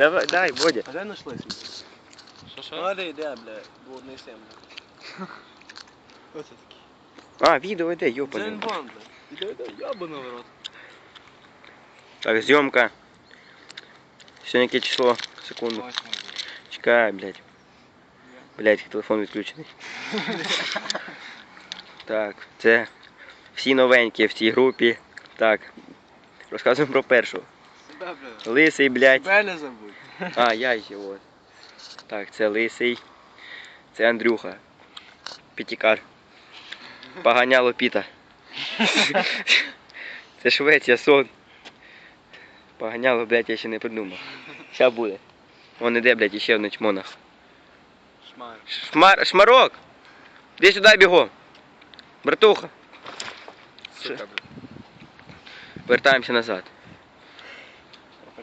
Давай, дай, Бодя. А де знайшли свій? Що що? А де бля, бо одне сім. Оце такий. А, відео йде, Це він йопаний. бан, бля. Іде, іде, ябаний в рот. Так, зйомка. Сьогодні яке число? Секунду. Чекай, блядь. Блядь, телефон відключений. Так, це всі новенькі в цій групі. Так. Розказуємо про першого. Себе, бля. Лисий, блядь. Себе не забудь. А, я от. Так, це лисий. Це Андрюха. П'ятікар. Поганяло піта. Це Швеція, сон. Поганяло, блядь, я ще не придумав. Ща буде. Вон іде, блядь, іще один чмонах. Шмар. Шмар, шмарок! Іди сюди бігом. Братуха. Сука, бля. Вертаємося назад.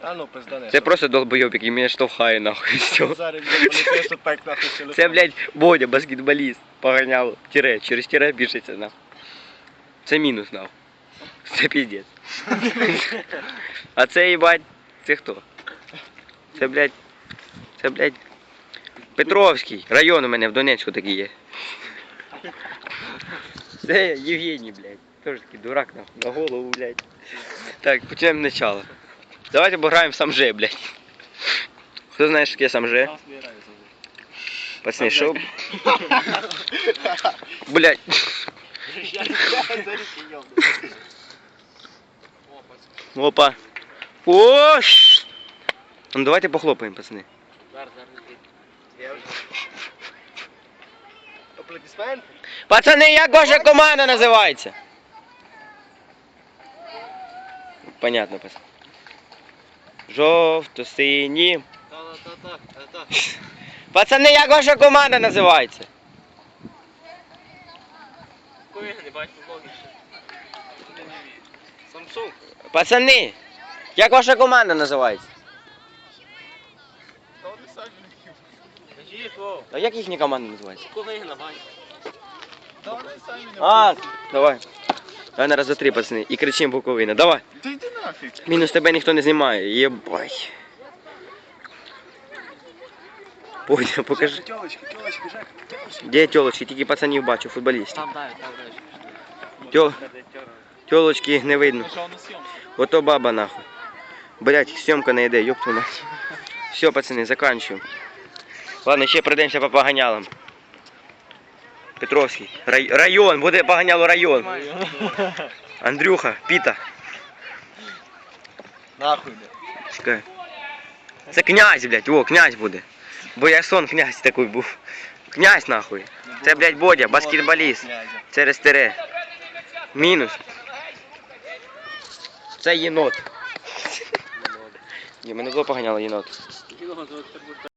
А ну, пизда Це просто долбойоб, який мене штовхає нахуй. Все. Зараз бля, так нахуй телефон. Це, блядь, Бодя, баскетболіст. Поганяло. Тире, через тире пишеться нахуй. Це мінус нахуй. Це піздець. А це, їбать, це хто? Це, блядь, це, блядь, Петровський. Район у мене в Донецьку такий є. Це Євгеній, блядь. Теж такий дурак нахуй, на голову, блядь. Так, почнемо начало. Давайте пограємо в самже, блядь. Хто знає, що таке самже? Пацани, що? Блядь. Опа. О! ш- Ну давайте похлопаємо, пацани. Аплодисменти? Пацани, як ваша команда називається? Понятно, пацани. Жовто-сині. Пацани, як ваша команда називається? Samsung. Пацани, як ваша команда називається? А як їхня команда називається? А, давай. Давай на раз, два, три, пацани. І кричимо Буковина. Давай. Ти йди нафіг. Мінус тебе ніхто не знімає. Єбай. Понял, покажи. Тілочки, тілочки, Жек, тілочки. Де тілочки? Тільки пацанів бачу, футболістів. Там дай, там дай. Тьо- Тілочки не видно. Ото баба нахуй. Блять, съемка не йде, ёб твою мать. Все, пацани, заканчиваем. Ладно, ще пройдемося по поганялам. Петровський. Рай... Район, буде поганяло район. Андрюха, Піта. Нахуй, бля. Чекай. Це князь, блядь, о, князь буде. Бо я сон князь такий був. Князь нахуй. Це, блядь, Бодя, баскетболіст. Це рестере. Мінус. Це єнот. Ні, мене було поганяло єнот.